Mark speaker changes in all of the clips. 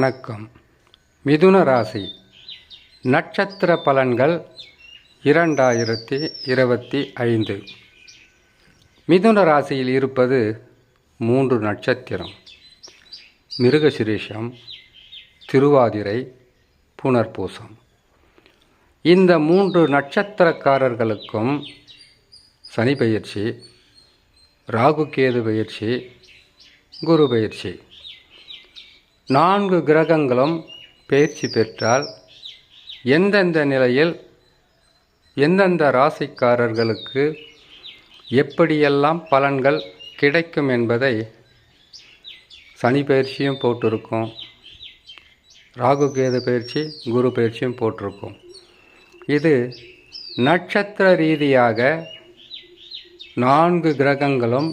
Speaker 1: வணக்கம். மிதுன ராசி. நட்சத்திர பலன்கள் இரண்டாயிரத்தி இருபத்தி ஐந்து. மிதுன ராசியில் இருப்பது மூன்று நட்சத்திரம். மிருகசிரீஷம் திருவாதிரை புனர்பூசம். இந்த மூன்று நட்சத்திரக்காரர்களுக்கும் சனி பயிற்சி ராகுகேது பயிற்சி குரு பயிற்சி. நான்கு கிரகங்களும் பயிற்சி பெற்றால் எந்தெந்த நிலையில் எந்தெந்த ராசிக்காரர்களுக்கு எப்படியெல்லாம் பலன்கள் கிடைக்கும் என்பதை சனி பயிற்சியும் போட்டிருக்கோம். ராகு கேது பயிற்சி குரு பயிற்சியும் போட்டிருக்கோம். இது நட்சத்திர ரீதியாக நான்கு கிரகங்களும்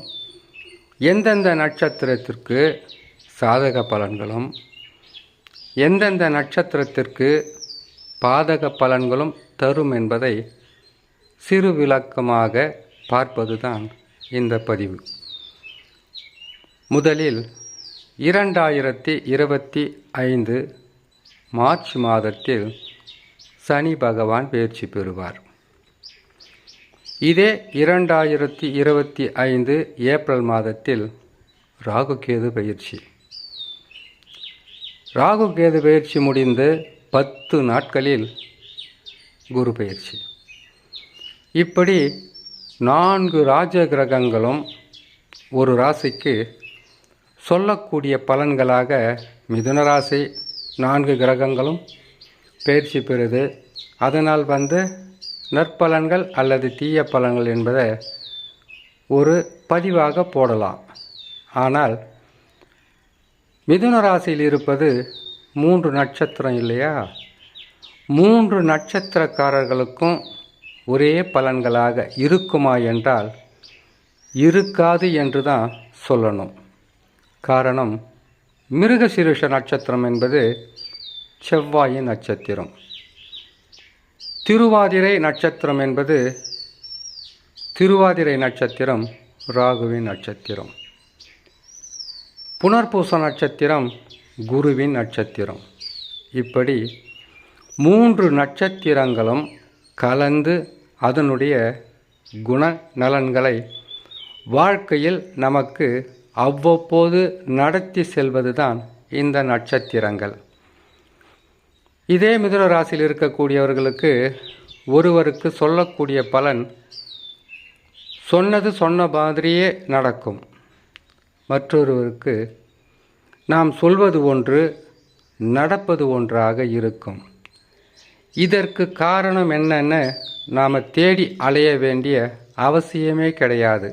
Speaker 1: எந்தெந்த நட்சத்திரத்திற்கு சாதக பலன்களும் எந்தெந்த நட்சத்திரத்திற்கு பாதக பலன்களும் தரும் என்பதை சிறு விளக்கமாக பார்ப்பதுதான் இந்த பதிவு. முதலில் இரண்டாயிரத்தி இருபத்தி ஐந்து மார்ச் மாதத்தில் சனி பகவான் பயிற்சி பெறுவார். இதே இரண்டாயிரத்தி இருபத்தி ஐந்து ஏப்ரல் மாதத்தில் ராகுகேது பயிற்சி. ராகு கேது பயிற்சி முடிந்து பத்து நாட்களில் குரு பயிற்சி. இப்படி நான்கு ராஜ கிரகங்களும் ஒரு ராசிக்கு சொல்லக்கூடிய பலன்களாக மிதுன ராசி நான்கு கிரகங்களும் பயிற்சி பெறுது. அதனால் வந்து நற்பலன்கள் அல்லது தீய பலன்கள் என்பதை ஒரு பதிவாக போடலாம். ஆனால் மிதுன ராசியில் இருப்பது மூன்று நட்சத்திரம் இல்லையா? மூன்று நட்சத்திரக்காரர்களுக்கும் ஒரே பலன்களாக இருக்குமா என்றால் இருக்காது என்று தான் சொல்லணும். காரணம் மிருகசிருஷ நட்சத்திரம் என்பது செவ்வாயின் நட்சத்திரம். திருவாதிரை நட்சத்திரம் என்பது திருவாதிரை நட்சத்திரம் ராகுவின் நட்சத்திரம். புனர்பூச நட்சத்திரம் குருவின் நட்சத்திரம். இப்படி மூன்று நட்சத்திரங்களும் கலந்து அதனுடைய குண நலன்களை வாழ்க்கையில் நமக்கு அவ்வப்போது நடத்தி செல்வதுதான் இந்த நட்சத்திரங்கள். இதே மிதுன ராசியில் இருக்கக்கூடியவர்களுக்கு ஒருவருக்கு சொல்லக்கூடிய பலன் சொன்னது சொன்ன மாதிரியே நடக்கும். மற்றொருவருக்கு நாம் சொல்வது ஒன்று நடப்பது ஒன்றாக இருக்கும். இதற்கு காரணம் என்னன்னு நாம் தேடி அலைய வேண்டிய அவசியமே கிடையாது.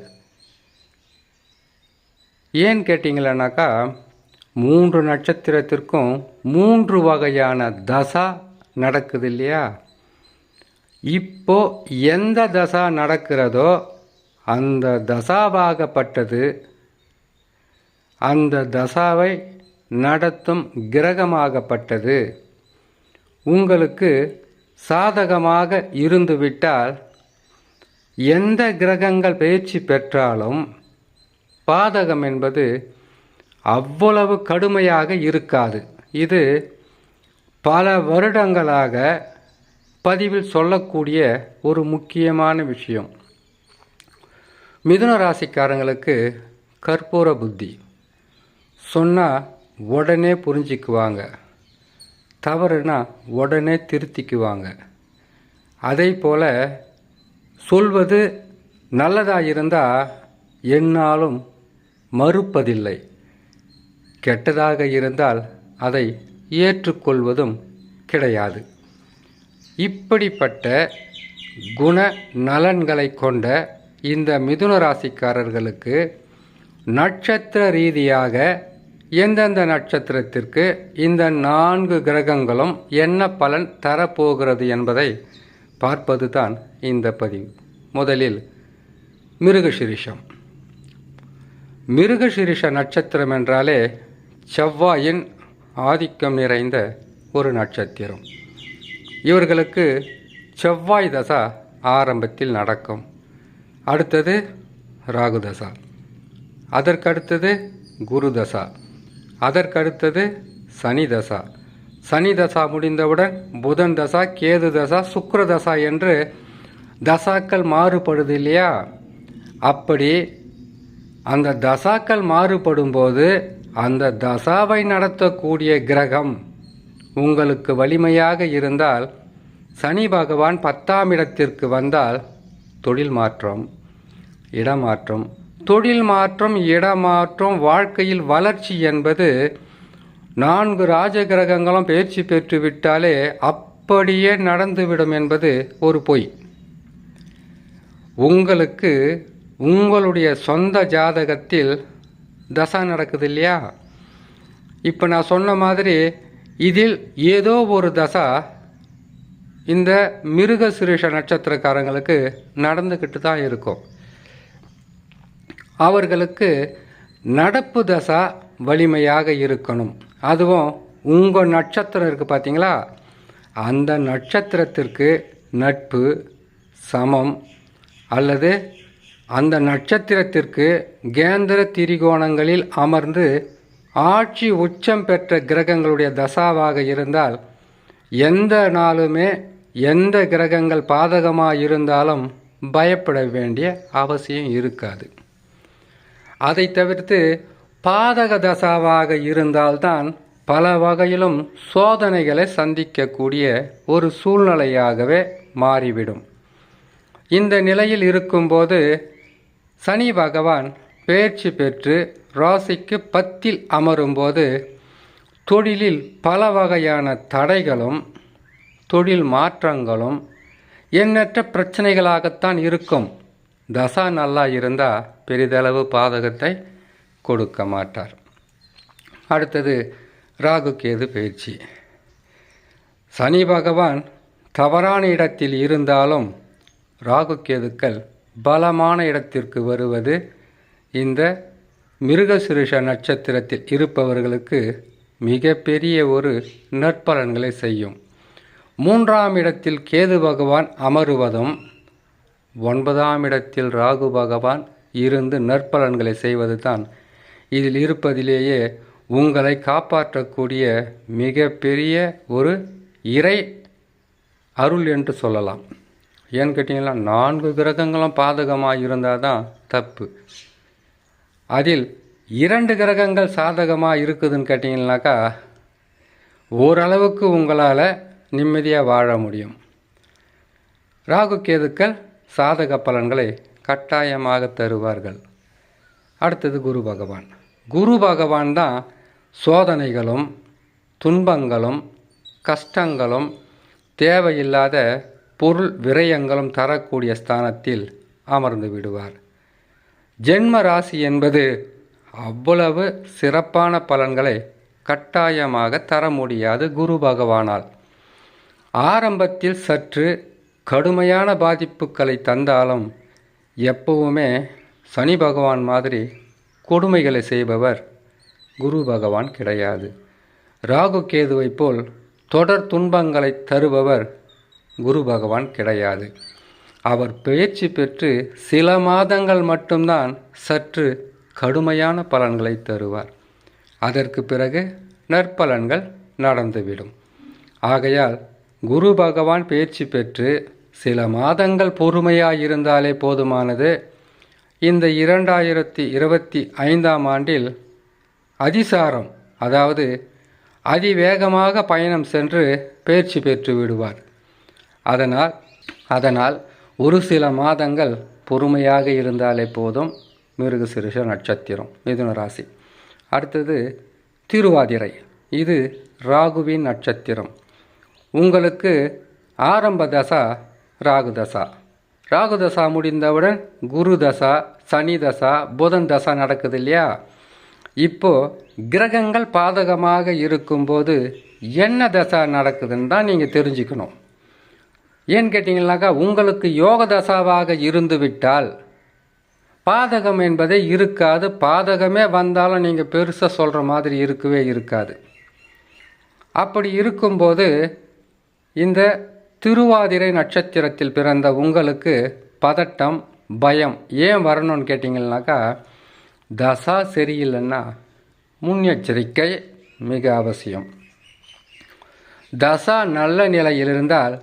Speaker 1: ஏன் கேட்டிங்களேனாக்கா மூன்று நட்சத்திரத்திற்கும் மூன்று வகையான தசா நடக்குது இல்லையா? இப்போ எந்த தசா நடக்கிறதோ அந்த தசாவாகப்பட்டது அந்த தசாவை நடத்தும் கிரகமாகப்பட்டது. உங்களுக்கு சாதகமாக இருந்துவிட்டால் எந்த கிரகங்கள் பயிற்சி பெற்றாலும் பாதகம் என்பது அவ்வளவு கடுமையாக இருக்காது. இது பல வருடங்களாக பதிவில் சொல்லக்கூடிய ஒரு முக்கியமான விஷயம். மிதுன ராசிக்காரங்களுக்கு கற்பூர புத்தி. சொன்னால் உடனே புரிஞ்சிக்குவாங்க. தவறுனா உடனே திருத்திக்குவாங்க. அதே போல் சொல்வது நல்லதாக இருந்தால் என்னாலும் மறுப்பதில்லை. கெட்டதாக இருந்தால் அதை ஏற்றுக்கொள்வதும் கிடையாது. இப்படிப்பட்ட குண நலன்களை கொண்ட இந்த மிதுன ராசிக்காரர்களுக்கு நட்சத்திர ரீதியாக எந்தெந்த நட்சத்திரத்திற்கு இந்த நான்கு கிரகங்களும் என்ன பலன் தரப்போகிறது என்பதை பார்ப்பது தான் இந்த பதிவு. முதலில் மிருகசிரிஷம். மிருகசிரிஷ நட்சத்திரம் என்றாலே செவ்வாயின் ஆதிக்கம் நிறைந்த ஒரு நட்சத்திரம். இவர்களுக்கு செவ்வாய் தசா ஆரம்பத்தில் நடக்கும். அடுத்தது ராகு தசா. அதற்கடுத்தது குரு தசா. அதற்கடுத்தது சனி தசா சனி தசா முடிந்தவுடன் புதன் தசா கேது தசா சுக்கர தசா என்று தசாக்கள் மாறுபடுது இல்லையா? அப்படி அந்த தசாக்கள் மாறுபடும்போது அந்த தசாவை நடத்தக்கூடிய கிரகம் உங்களுக்கு வலிமையாக இருந்தால் சனி பகவான் பத்தாம் இடத்திற்கு வந்தால் தொழில் மாற்றம் இடமாற்றம் தொழில் மாற்றம் இடமாற்றம் வாழ்க்கையில் வளர்ச்சி என்பது நான்கு ராஜ கிரகங்களும் பயிற்சி பெற்று விட்டாலே அப்படியே நடந்துவிடும் என்பது ஒரு பொய். உங்களுக்கு உங்களுடைய சொந்த ஜாதகத்தில் தசா நடக்குது இல்லையா? இப்போ நான் சொன்ன மாதிரி இதில் ஏதோ ஒரு தசா இந்த மிருக சிறுஷ நட்சத்திரக்காரங்களுக்கு நடந்துக்கிட்டு தான் இருக்கும். அவர்களுக்கு நடப்பு தசா வலிமையாக இருக்கணும். அதுவும் உங்கள் நட்சத்திரம் இருக்குது பார்த்தீங்களா அந்த நட்சத்திரத்திற்கு நட்பு சமம். அல்லது அந்த நட்சத்திரத்திற்கு கேந்திர திரிகோணங்களில் அமர்ந்து ஆட்சி உச்சம் பெற்ற கிரகங்களுடைய தசாவாக இருந்தால் எந்த நாளுமே எந்த கிரகங்கள் பாதகமாக இருந்தாலும் பயப்பட வேண்டிய அவசியம் இருக்காது. அதை தவிர்த்து பாதக தசாவாக இருந்தால்தான் பல வகையிலும் சோதனைகளை சந்திக்கக்கூடிய ஒரு சூழ்நிலையாகவே மாறிவிடும். இந்த நிலையில் இருக்கும்போது சனி பகவான் பேச்சு பெற்று ராசிக்கு பத்தில் அமரும்போது தொழிலில் பல வகையான தடைகளும் தொழில் மாற்றங்களும் எண்ணற்ற பிரச்சனைகளாகத்தான் இருக்கும். தசா நல்லா இருந்தால் பெரிதளவு பாதகத்தை கொடுக்க மாட்டார். அடுத்தது ராகு கேது பயிற்சி. சனி பகவான் தவறான இடத்தில் இருந்தாலும் ராகு கேதுக்கள் பலமான இடத்திற்கு வருவது இந்த மிருகசிருஷ நட்சத்திரத்தில் இருப்பவர்களுக்கு மிகப்பெரிய ஒரு நற்பலன்களை செய்யும். மூன்றாம் இடத்தில் கேது பகவான் அமருவதும் ஒன்பதாம் இடத்தில் ராகு பகவான் இருந்து நற்பலன்களை செய்வது தான். இதில் இருப்பதிலேயே உங்களை காப்பாற்றக்கூடிய மிகப்பெரிய ஒரு இறை அருள் என்று சொல்லலாம். ஏன்னு கேட்டிங்கன்னா நான்கு கிரகங்களும் பாதகமாக இருந்தால் தான் தப்பு. அதில் இரண்டு கிரகங்கள் சாதகமாக இருக்குதுன்னு கேட்டிங்கனாக்கா ஓரளவுக்கு உங்களால் நிம்மதியாக வாழ முடியும். ராகு கேதுக்கள் சாதக பலன்களை கட்டாயமாக தருவார்கள். அடுத்தது குரு பகவான். குரு பகவான் தான் சோதனைகளும் துன்பங்களும் கஷ்டங்களும் தேவையில்லாத பொருள் விரயங்களும் தரக்கூடிய ஸ்தானத்தில் அமர்ந்து விடுவார். ஜென்ம ராசி என்பது அவ்வளவு சிறப்பான பலன்களை கட்டாயமாக தர முடியாது குரு பகவானால். ஆரம்பத்தில் சற்று கடுமையான பாதிப்புகளை தந்தாலும் எப்பவுமே சனி பகவான் மாதிரி கொடுமைகளை செய்பவர் குரு பகவான் கிடையாது. ராகு கேதுவை போல் தொடர் துன்பங்களை தருபவர் குரு பகவான் கிடையாது. அவர் பயிற்சி பெற்று சில மாதங்கள் மட்டும்தான் சற்று கடுமையான பலன்களை தருவார். அதற்கு பிறகு நற்பலன்கள் நடந்துவிடும். ஆகையால் குரு பகவான் பயிற்சி பெற்று சில மாதங்கள் பொறுமையாக இருந்தாலே போதுமானது. இந்த இரண்டாயிரத்தி இருபத்தி ஐந்தாம் ஆண்டில் அதிசாரம் அதாவது அதிவேகமாக பயணம் சென்று பயிற்சி பெற்று விடுவார். அதனால் அதனால் ஒரு சில மாதங்கள் பொறுமையாக இருந்தாலே போதும். மிருகசிருஷ நட்சத்திரம் மிதுன ராசி. அடுத்தது திருவாதிரை இது ராகுவின் நட்சத்திரம். உங்களுக்கு ஆரம்ப தசா ராகு தசா முடிந்தவுடன் குரு தசா சனி தசா புதன் தசா நடக்குது இல்லையா இப்போது கிரகங்கள் பாதகமாக இருக்கும்போது என்ன தசா நடக்குதுன்னு தான் நீங்கள் தெரிஞ்சுக்கணும். ஏன்னு கேட்டிங்கனாக்கா உங்களுக்கு யோக தசாவாக இருந்துவிட்டால் பாதகம் என்பதே இருக்காது. பாதகமே வந்தாலும் நீங்கள் பெருசாக சொல்கிற மாதிரி இருக்கவே இருக்காது. அப்படி இருக்கும்போது இந்த திருவாதிரை நட்சத்திரத்தில் பிறந்த உங்களுக்கு பதட்டம் பயம் ஏன் வரணும்னு கேட்டிங்கன்னாக்கா தசா சரியில்லைன்னா முன்னெச்சரிக்கை மிக அவசியம். தசா நல்ல நிலையில் இருந்தால்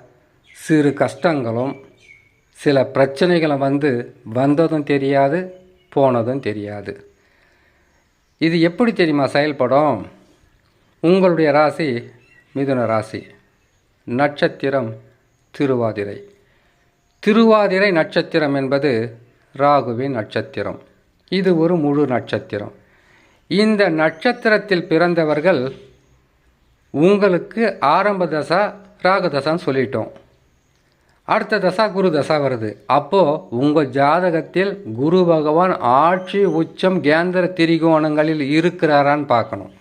Speaker 1: சிறு கஷ்டங்களும் சில பிரச்சனைகளும் வந்து வந்ததும் தெரியாது போனதும் தெரியாது. இது எப்படி தெரியுமா செயல்படும்? உங்களுடைய ராசி மிதுன ராசி. நட்சத்திரம் திருவாதிரை. திருவாதிரை நட்சத்திரம் என்பது ராகுவின் நட்சத்திரம். இது ஒரு முழு நட்சத்திரம். இந்த நட்சத்திரத்தில் பிறந்தவர்கள் உங்களுக்கு ஆரம்ப தசா ராகு தசான்னு சொல்லிட்டோம். அடுத்த தசா குரு தசா வருது. அப்போது உங்கள் ஜாதகத்தில் குரு பகவான் ஆட்சி உச்சம் கேந்திர திரிகோணங்களில் இருக்கிறாரான்னு பார்க்கணும்.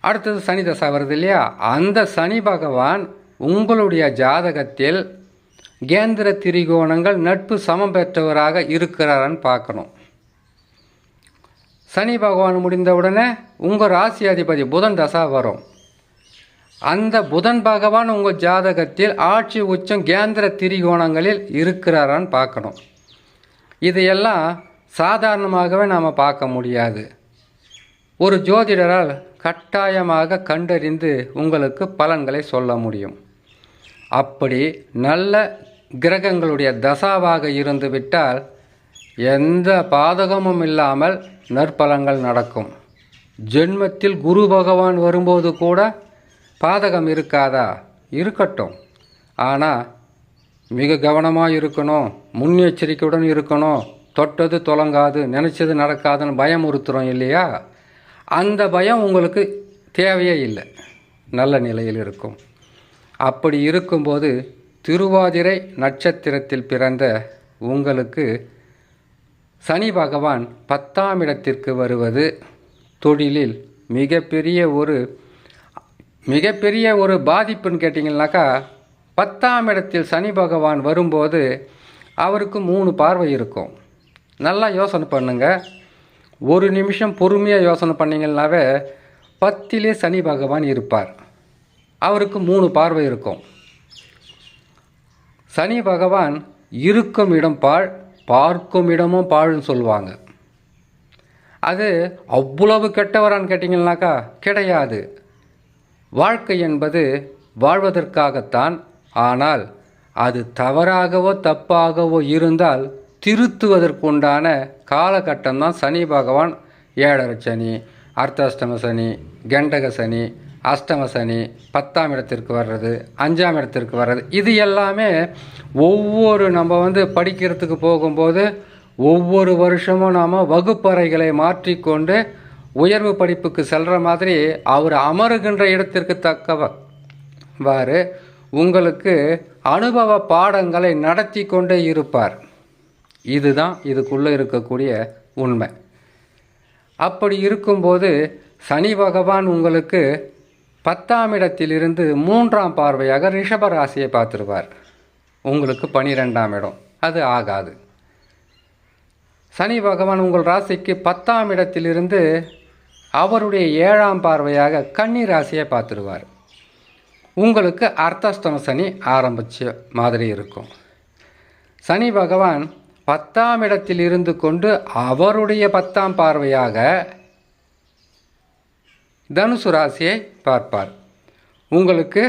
Speaker 1: அடுத்தது சனி தசா வருது இல்லையா? அந்த சனி பகவான் உங்களுடைய ஜாதகத்தில் கேந்திர திரிகோணங்கள் நட்பு சமம் பெற்றவராக இருக்கிறாரன்னு பார்க்கணும். சனி பகவான் முடிந்தவுடனே உங்கள் ராசி அதிபதி புதன் தசா வரும். அந்த புதன் பகவான் உங்கள் ஜாதகத்தில் ஆட்சி உச்சம் கேந்திர திரிகோணங்களில் இருக்கிறாரான்னு பார்க்கணும். இதையெல்லாம் சாதாரணமாகவே நாம் பார்க்க முடியாது. ஒரு ஜோதிடரால் கட்டாயமாக கண்டறிந்து உங்களுக்கு பலன்களை சொல்ல முடியும். அப்படி நல்ல கிரகங்களுடைய தசாவாக இருந்துவிட்டால் எந்த பாதகமும் இல்லாமல் நற்பலங்கள் நடக்கும். ஜென்மத்தில் குரு பகவான் வரும்போது கூட பாதகம் இருக்காதா? இருக்கட்டும். ஆனால் மிக கவனமாக இருக்கணும் முன்னெச்சரிக்கையுடன் இருக்கணும். தொட்டது தொலங்காது நினச்சது நடக்காதுன்னு பயமுறுத்துகிறோம் இல்லையா? அந்த பயம் உங்களுக்கு தேவையே இல்லை. நல்ல நிலையில் இருக்கும். அப்படி இருக்கும்போது திருவாதிரை நட்சத்திரத்தில் பிறந்த உங்களுக்கு சனி பகவான் பத்தாம் இடத்திற்கு வருவது தொழிலில் மிகப்பெரிய ஒரு மிகப்பெரிய ஒரு பாதிப்புன்னு கேட்டிங்கனாக்கா பத்தாம் இடத்தில் சனி பகவான் வரும்போது அவருக்கு மூணு பார்வை இருக்கும். நல்லா யோசனை பண்ணுங்கள் ஒரு நிமிஷம் பொறுமையாக யோசனை பண்ணிங்கன்னாவே பத்திலே சனி பகவான் இருப்பார். அவருக்கு மூணு பார்வை இருக்கும். சனி பகவான் இருக்கும் இடம் பாழ் பார்க்கும் இடமும் பாழ்னு சொல்லுவாங்க. அது அவ்வளவு கெட்டவரான்னு கேட்டிங்கன்னாக்கா கிடையாது. வாழ்க்கை என்பது வாழ்வதற்காகத்தான். ஆனால் அது தவறாகவோ தப்பாகவோ இருந்தால் திருத்துவதற்குண்டான காலகட்டம் தான் சனி பகவான் ஏழரை சனி அர்த்தாஷ்டம சனி கண்டக சனி அஷ்டம சனி பத்தாம் இடத்திற்கு வர்றது அஞ்சாம் இடத்திற்கு வர்றது இது எல்லாமே ஒவ்வொரு நம்ம வந்து படிக்கிறதுக்கு போகும்போது ஒவ்வொரு வருஷமும் நாம் வகுப்பறைகளை மாற்றிக்கொண்டு உயர்வு படிப்புக்கு செல்கிற மாதிரி அவர் அமருகின்ற இடத்திற்கு தக்கவாறு உங்களுக்கு அனுபவ பாடங்களை நடத்தி கொண்டே இருப்பார். இதுதான் இதுக்குள்ளே இருக்கக்கூடிய உண்மை. அப்படி இருக்கும்போது சனி பகவான் உங்களுக்கு பத்தாம் இடத்திலிருந்து மூன்றாம் பார்வையாக ரிஷப ராசியை பார்த்துருவார் உங்களுக்கு பனிரெண்டாம் இடம். அது ஆகாது. சனி பகவான் உங்கள் ராசிக்கு பத்தாம் இடத்திலிருந்து அவருடைய ஏழாம் பார்வையாக கன்னி ராசியை பார்த்துருவார். உங்களுக்கு அர்த்தஸ்தம சனி ஆரம்பிச்ச மாதிரி இருக்கும். சனி பகவான் பத்தாம் இடத்தில் இருந்து கொண்டு அவருடைய பத்தாம் பார்வையாக தனுசு ராசியை பார்ப்பார். உங்களுக்கு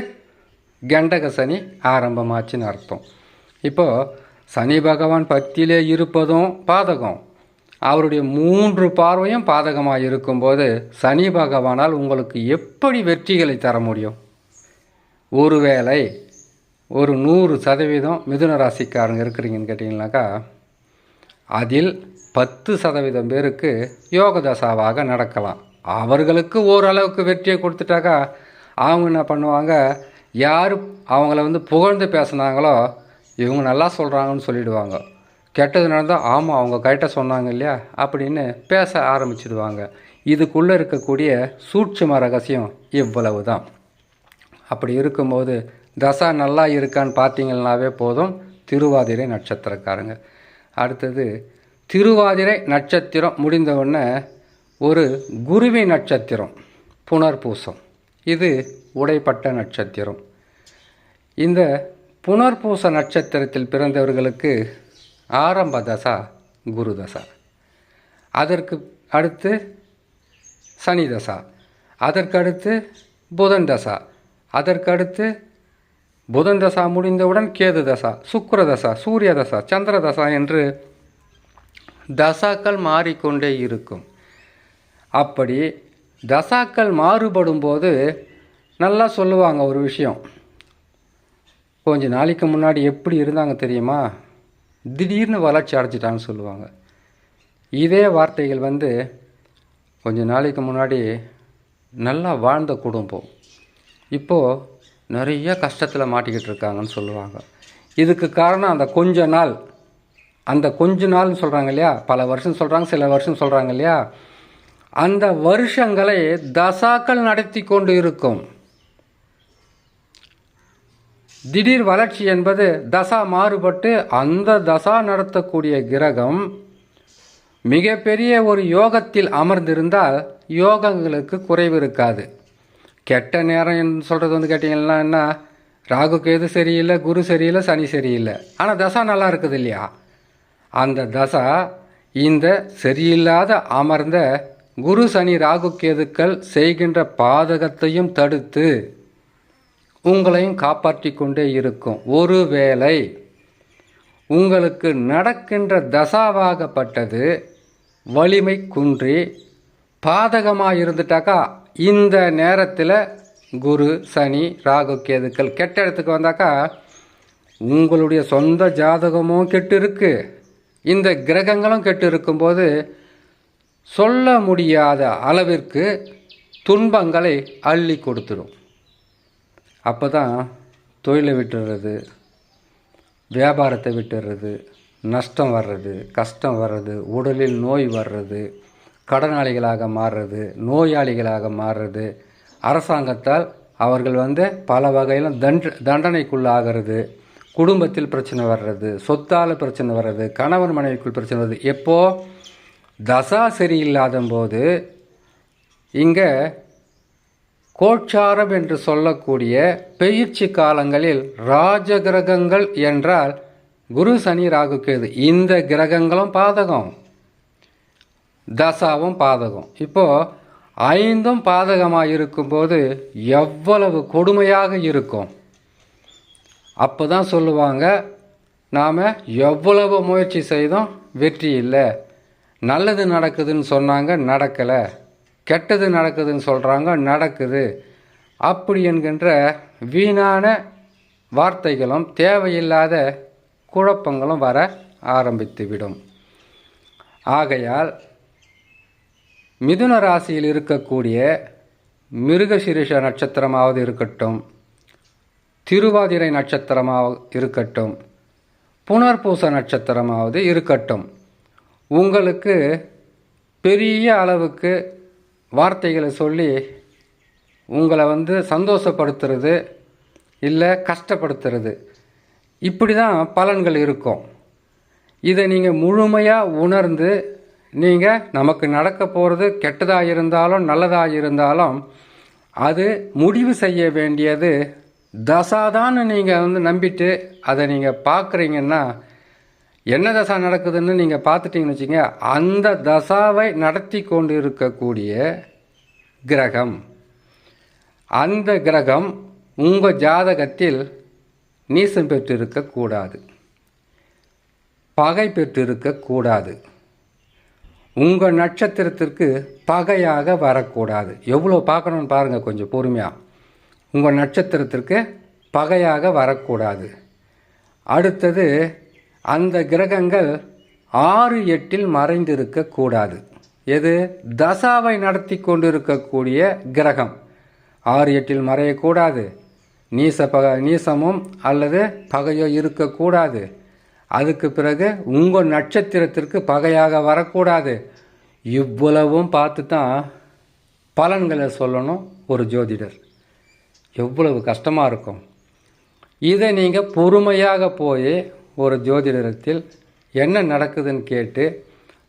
Speaker 1: கண்டக சனி ஆரம்பமாச்சுன்னு அர்த்தம். இப்போது சனி பகவான் பக்தியிலே இருப்பதும் பாதகம். அவருடைய மூன்று பார்வையும் பாதகமாக இருக்கும்போது சனி பகவானால் உங்களுக்கு எப்படி வெற்றிகளை தர முடியும்? ஒருவேளை ஒரு நூறு சதவீதம் மிதுன ராசிக்காரங்க இருக்கிறீங்கன்னு கேட்டிங்கனாக்கா அதில் பத்து சதவீதம் பேருக்கு யோக தசாவாக நடக்கலாம். அவர்களுக்கு ஓரளவுக்கு வெற்றியை கொடுத்துட்டாக்கா அவங்க என்ன பண்ணுவாங்க யார் அவங்கள வந்து புகழ்ந்து பேசுனாங்களோ இவங்க நல்லா சொல்கிறாங்கன்னு சொல்லிடுவாங்க. கெட்டது நடந்தால் ஆமாம் அவங்க கரெக்டாக சொன்னாங்க இல்லையா அப்படின்னு பேச ஆரம்பிச்சிடுவாங்க. இதுக்குள்ளே இருக்கக்கூடிய சூட்சும ரகசியம் இவ்வளவு தான் அப்படி இருக்கும்போது தசா நல்லா இருக்கான்னு பார்த்தீங்கன்னாவே போதும் திருவாதிரை நட்சத்திரக்காரங்க. அடுத்தது திருவாதிரை நட்சத்திரம் முடிந்த உடனே ஒரு குருவி நட்சத்திரம் புனர்பூசம். இது உடைப்பட்ட நட்சத்திரம். இந்த புனர்பூச நட்சத்திரத்தில் பிறந்தவர்களுக்கு ஆரம்ப தசா குரு தசா. அதற்கு அடுத்து சனி தசா. அதற்கடுத்து புதன் தசா. அதற்கடுத்து புதன் தசா முடிந்தவுடன் கேது தசா சுக்கர தசா சூரிய தசா சந்திர தசா என்று தசாக்கள் மாறிக்கொண்டே இருக்கும். அப்படி தசாக்கள் மாறுபடும் போது நல்லா சொல்லுவாங்க ஒரு விஷயம். கொஞ்ச நாளைக்கு முன்னாடி எப்படி இருந்தாங்க தெரியுமா? திடீர்னு வளர்ச்சி அடைச்சிட்டான்னு சொல்லுவாங்க. இதே வார்த்தைகள் வந்து கொஞ்ச நாளைக்கு முன்னாடி நல்லா வாழ்ந்த குடும்பம் இப்போது நிறைய கஷ்டத்தில் மாட்டிக்கிட்டு இருக்காங்கன்னு சொல்லுவாங்க. இதுக்கு காரணம் அந்த கொஞ்ச நாள். அந்த கொஞ்ச நாள்னு சொல்கிறாங்க இல்லையா? பல வருஷம் சொல்கிறாங்க சில வருஷம் சொல்கிறாங்க இல்லையா? அந்த வருஷங்களை தசாக்கள் நடத்தி கொண்டு இருக்கும். திடீர் வளர்ச்சி என்பது தசா மாறுபட்டு அந்த தசா நடத்தக்கூடிய கிரகம் மிகப்பெரிய ஒரு யோகத்தில் அமர்ந்திருந்தால் யோகங்களுக்கு குறைவு இருக்காது. கெட்ட நேரம் சொல்கிறது வந்து கேட்டிங்கன்னா என்ன? ராகு கேது சரியில்லை குரு சரியில்லை சனி சரியில்லை. ஆனால் தசா நல்லா இருக்குது இல்லையா? அந்த தசா இந்த சரியில்லாத அமர்ந்த குரு சனி ராகு கேதுக்கள் செய்கின்ற பாதகத்தையும் தடுத்து உங்களையும் காப்பாற்றி கொண்டே இருக்கும். ஒருவேளை உங்களுக்கு நடக்கின்ற தசாவாகப்பட்டது வலிமை குன்றி பாதகமாக இருந்துட்டாக்கா இந்த நேரத்தில் குரு சனி ராகு கேதுக்கள் கெட்ட இடத்துக்கு வந்தாக்கா உங்களுடைய சொந்த ஜாதகமும் கெட்டு இருக்குது இந்த கிரகங்களும் கெட்டு இருக்கும்போது சொல்ல முடியாத அளவிற்கு துன்பங்களை அள்ளி கொடுத்துரும். அப்போ தான் தொழிலை விட்டுறது வியாபாரத்தை விட்டுறது நஷ்டம் வர்றது கஷ்டம் வர்றது உடலில் நோய் வர்றது கடனாளிகளாக மாறுறது நோயாளிகளாக மாறுறது. அரசாங்கத்தால் அவர்கள் வந்து பல வகையிலும் தண்ட தண்டனைக்குள்ளாகிறது. குடும்பத்தில் பிரச்சனை வர்றது சொத்தால் பிரச்சனை வர்றது கணவன் மனைவிக்குள் பிரச்சனை வருது எப்போது தசா சரியில்லாத போது இங்கே கோட்சாரம் என்று சொல்லக்கூடிய பெயிற்சி காலங்களில் ராஜ கிரகங்கள் என்றால் குரு சனி ராகு கேது. இந்த கிரகங்களும் பாதகம். தசாவும் பாதகம். இப்போது ஐந்தும் பாதகமாக இருக்கும்போது எவ்வளவு கொடுமையாக இருக்கும். அப்போ தான் சொல்லுவாங்க நாம் எவ்வளவு முயற்சி செய்தோம் வெற்றி இல்லை. நல்லது நடக்குதுன்னு சொன்னாங்க நடக்கலை. கெட்டது நடக்குதுன்னு சொல்கிறாங்க நடக்குது. அப்படி என்கின்ற வீணான வார்த்தைகளும் தேவையில்லாத குழப்பங்களும் வர ஆரம்பித்துவிடும். ஆகையால் மிதுன ராசியில் இருக்கக்கூடிய மிருகசிரிஷ நட்சத்திரமாவது இருக்கட்டும் திருவாதிரை நட்சத்திரமாக இருக்கட்டும் புனர்பூச நட்சத்திரமாவது இருக்கட்டும். உங்களுக்கு பெரிய அளவுக்கு வார்த்தைகளை சொல்லி உங்களை வந்து சந்தோஷப்படுத்துறது இல்லை கஷ்டப்படுத்துறது. இப்படி தான் பலன்கள் இருக்கும். இதை நீங்கள் முழுமையாக உணர்ந்து நீங்கள் நமக்கு நடக்க போகிறது கெட்டதாக இருந்தாலும் நல்லதாக இருந்தாலும் அது முடிவு செய்ய வேண்டியது தசாதான்னு நீங்கள் வந்து நம்பிட்டு அதை நீங்கள் பார்க்குறீங்கன்னா என்ன தசா நடக்குதுன்னு நீங்கள் பார்த்துட்டீங்கன்னு வச்சுங்க அந்த தசாவை நடத்தி கொண்டு இருக்கக்கூடிய கிரகம். அந்த கிரகம் உங்கள் ஜாதகத்தில் நீசம் பெற்றிருக்கக்கூடாது. பகை பெற்றிருக்கக்கூடாது. உங்கள் நட்சத்திரத்திற்கு பகையாக வரக்கூடாது. எவ்வளோ பார்க்கணுன்னு பாருங்கள் கொஞ்சம் பொறுமையாக உங்கள் நட்சத்திரத்திற்கு பகையாக வரக்கூடாது. அடுத்தது அந்த கிரகங்கள் ஆறு எட்டில் மறைந்திருக்க கூடாது. எது? தசாவை நடத்தி கொண்டிருக்கக்கூடிய கிரகம். ஆறு எட்டில் மறையக்கூடாது. நீச பக நீசமும் அல்லது பகையோ இருக்கக்கூடாது. அதுக்கு பிறகு உங்கள் நட்சத்திரத்திற்கு பகையாக வரக்கூடாது. இவ்வளவும் பார்த்து தான் பலன்களை சொல்லணும் ஒரு ஜோதிடர். எவ்வளவு கஷ்டமாக இருக்கும். இதை நீங்கள் பொறுமையாக போய் ஒரு ஜோதிடத்தில் என்ன நடக்குதுன்னு கேட்டு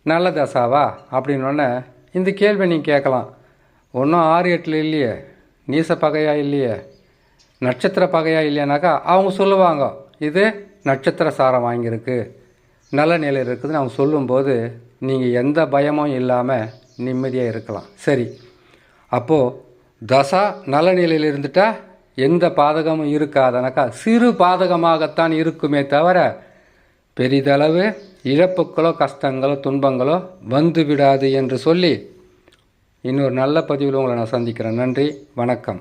Speaker 1: நல்ல தசாவா அப்படின்னோடனே இந்த கேள்வி நீங்கள் கேட்கலாம். ஒன்றும் ஆறு எட்டில் இல்லையே. நீச பகையா இல்லையே. நட்சத்திர பகையா இல்லையானாக்கா அவங்க சொல்லுவாங்க இது நட்சத்திர சாரம் வாங்கியிருக்கு. நல்ல நிலையில் இருக்குதுன்னு அவங்க சொல்லும்போது நீங்கள் எந்த பயமும் இல்லாமல் நிம்மதியாக இருக்கலாம். சரி. அப்போது தசா நல்ல நிலையில் இருந்துட்டால் எந்த பாதகமும் இருக்காதனாக்கா. சிறு பாதகமாகத்தான் இருக்குமே தவிர பெரிதளவு இழப்புகளோ கஷ்டங்களோ துன்பங்களோ வந்து விடாது என்று சொல்லி இன்னொரு நல்ல பதிவில் உங்களை நான் சந்திக்கிறேன். நன்றி வணக்கம்.